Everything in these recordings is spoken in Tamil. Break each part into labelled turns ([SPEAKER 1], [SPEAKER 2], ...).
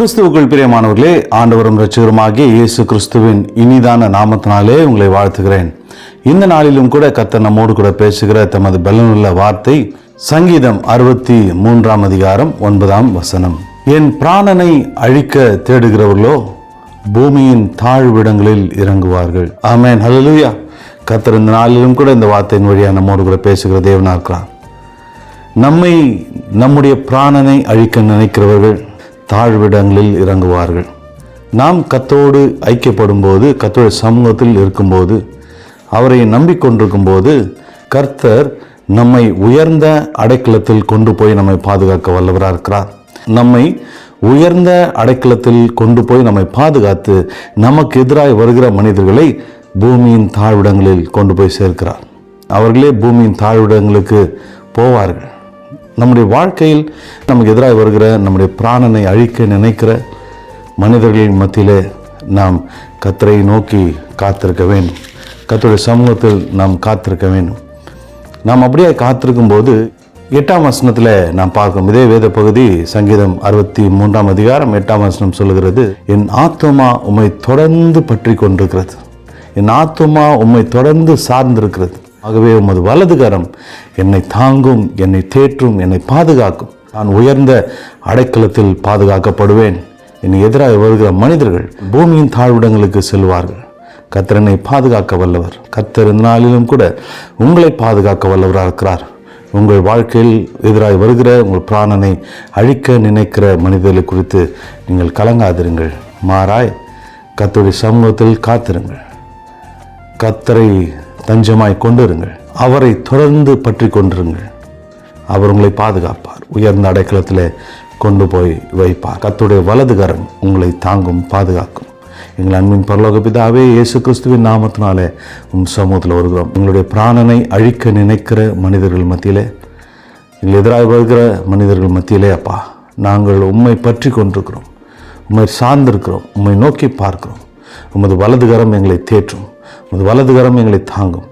[SPEAKER 1] கிறிஸ்துவுக்குள் பிரியமானவர்களே ஆண்டவரும் ரட்சகருமாகிய இயேசு கிறிஸ்துவின் இனிதான நாமத்தினாலே உங்களை வாழ்த்துகிறேன். இந்த நாளிலும் கூட கத்த நம்மோடு கூட பேசுகிற தமது பலனுள்ள வார்த்தை சங்கீதம் அறுபத்தி மூன்றாம் அதிகாரம் ஒன்பதாம் வசனம். என் பிராணனை அழிக்க தேடுகிறவர்களோ பூமியின் தாழ்விடங்களில் இறங்குவார்கள். ஆமேன். ஹலலுயா கத்தர் இந்த நாளிலும் கூட இந்த வார்த்தையின் வழியாக நம்மோடு கூட பேசுகிற தேவனாக இருக்கிறார் நம்மை நம்முடைய பிராணனை அழிக்க நினைக்கிறவர்கள் தாழ்விடங்களில் இறங்குவார்கள். நாம் கத்தோடு ஐக்கியப்படும் போது சமூகத்தில் இருக்கும்போது அவரை நம்பிக்கொண்டிருக்கும் போது கர்த்தர் நம்மை உயர்ந்த அடைக்கலத்தில் கொண்டு போய் நம்மை பாதுகாக்க வல்லவராக இருக்கிறார். நம்மை உயர்ந்த அடைக்கலத்தில் கொண்டு போய் நம்மை பாதுகாத்து நமக்கு எதிராக வருகிற மனிதர்களை பூமியின் தாழ்விடங்களில் கொண்டு போய் சேர்க்கிறார். அவர்களே பூமியின் தாழ்விடங்களுக்கு போவார்கள். நம்முடைய வாழ்க்கையில் நமக்கு எதிராக வருகிற நம்முடைய பிராணனை அழிக்க நினைக்கிற மனிதர்களின் மத்தியிலே நாம் கத்தரை நோக்கி காத்திருக்க வேண்டும். கத்தருடைய சமூகத்தில் நாம் காத்திருக்க வேண்டும். நாம் அப்படியே காத்திருக்கும் போது எட்டாம் வசனத்தில் நாம் பார்க்கும் இதே வேத பகுதி சங்கீதம் அறுபத்தி மூன்றாம் அதிகாரம் எட்டாம் வசனம் சொல்லுகிறது என் ஆத்மா உம்மை தொடர்ந்து பற்றி கொண்டிருக்கிறது. என் ஆத்துமா உம்மை தொடர்ந்து சார்ந்திருக்கிறது. ஆகவே உமது வலதுகரம் என்னை தாங்கும் என்னை தேற்றும் என்னை பாதுகாக்கும். நான் உயர்ந்த அடைக்கலத்தில் பாதுகாக்கப்படுவேன். என்னை எதிராக வருகிற மனிதர்கள் பூமியின் தாழ்விடங்களுக்கு செல்வார்கள். கத்திரனை பாதுகாக்க வல்லவர். கத்தர் நாளிலும் கூட உங்களை பாதுகாக்க வல்லவராக இருக்கிறார். உங்கள் வாழ்க்கையில் எதிராக வருகிற உங்கள் பிராணனை அழிக்க நினைக்கிற மனிதர்களை குறித்து நீங்கள் கலங்காதிருங்கள். மாறாய் கத்தருடைய சமூகத்தில் காத்திருங்கள். கத்தரை தஞ்சமாய் கொண்டிருங்கள். அவரை தொடர்ந்து பற்றி கொண்டிருங்கள். அவர் உங்களை பாதுகாப்பார். உயர்ந்த அடைக்கலத்தில் கொண்டு போய் வைப்பார். கத்துடைய வலதுகரம் உங்களை தாங்கும் பாதுகாக்கும். எங்கள் அன்பின் பரலோக பிதாவே இயேசு கிறிஸ்துவின் நாமத்தினாலே உன் சமூகத்தில் வருகிறோம். எங்களுடைய பிராணனை அழிக்க நினைக்கிற மனிதர்கள் மத்தியிலே எங்கள் எதிராக வருகிற மனிதர்கள் மத்தியிலே அப்பா நாங்கள் உம்மை பற்றி கொண்டிருக்கிறோம். உண்மை சார்ந்திருக்கிறோம். உம்மை நோக்கி பார்க்கிறோம். உமது வலதுகரம் எங்களை தேற்றும். உமது வலதுகரம் எங்களை தாங்கும்.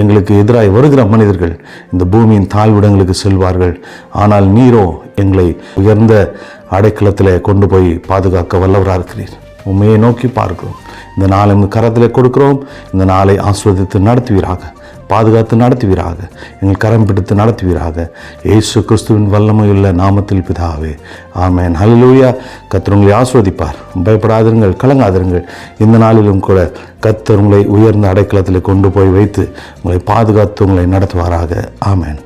[SPEAKER 1] எங்களுக்கு எதிராக வருகிற மனிதர்கள் இந்த பூமியின் தாழ்விடங்களுக்கு செல்வார்கள். ஆனால் நீரோ எங்களை உயர்ந்த அடைக்கலத்தில் கொண்டு போய் பாதுகாக்க வல்லவராக இருக்கிறீர். உண்மையை நோக்கி பார்க்கிறோம். இந்த நாளை கரத்தில் கொடுக்கிறோம். இந்த நாளை ஆஸ்வதித்து நடத்துவீராக. பாதுகாத்து நடத்துவீராக. எங்கள் கரம் பிடித்து நடத்துவீராக. இயேசு கிறிஸ்துவின் வல்லமையுள்ள நாமத்தில் பிதாவே. ஆமென். ஹalleluya. கத்தர் உங்களை ஆஸ்வதிப்பார். பயப்படாதிருங்கள் கலங்காதிருங்கள். இந்த நாளிலும் கூட கத்தர் உங்களை உயர்ந்த அடைக்கலத்தில் கொண்டு போய் வைத்து உங்களை பாதுகாத்து உங்களை நடத்துவாராக. ஆமேன்.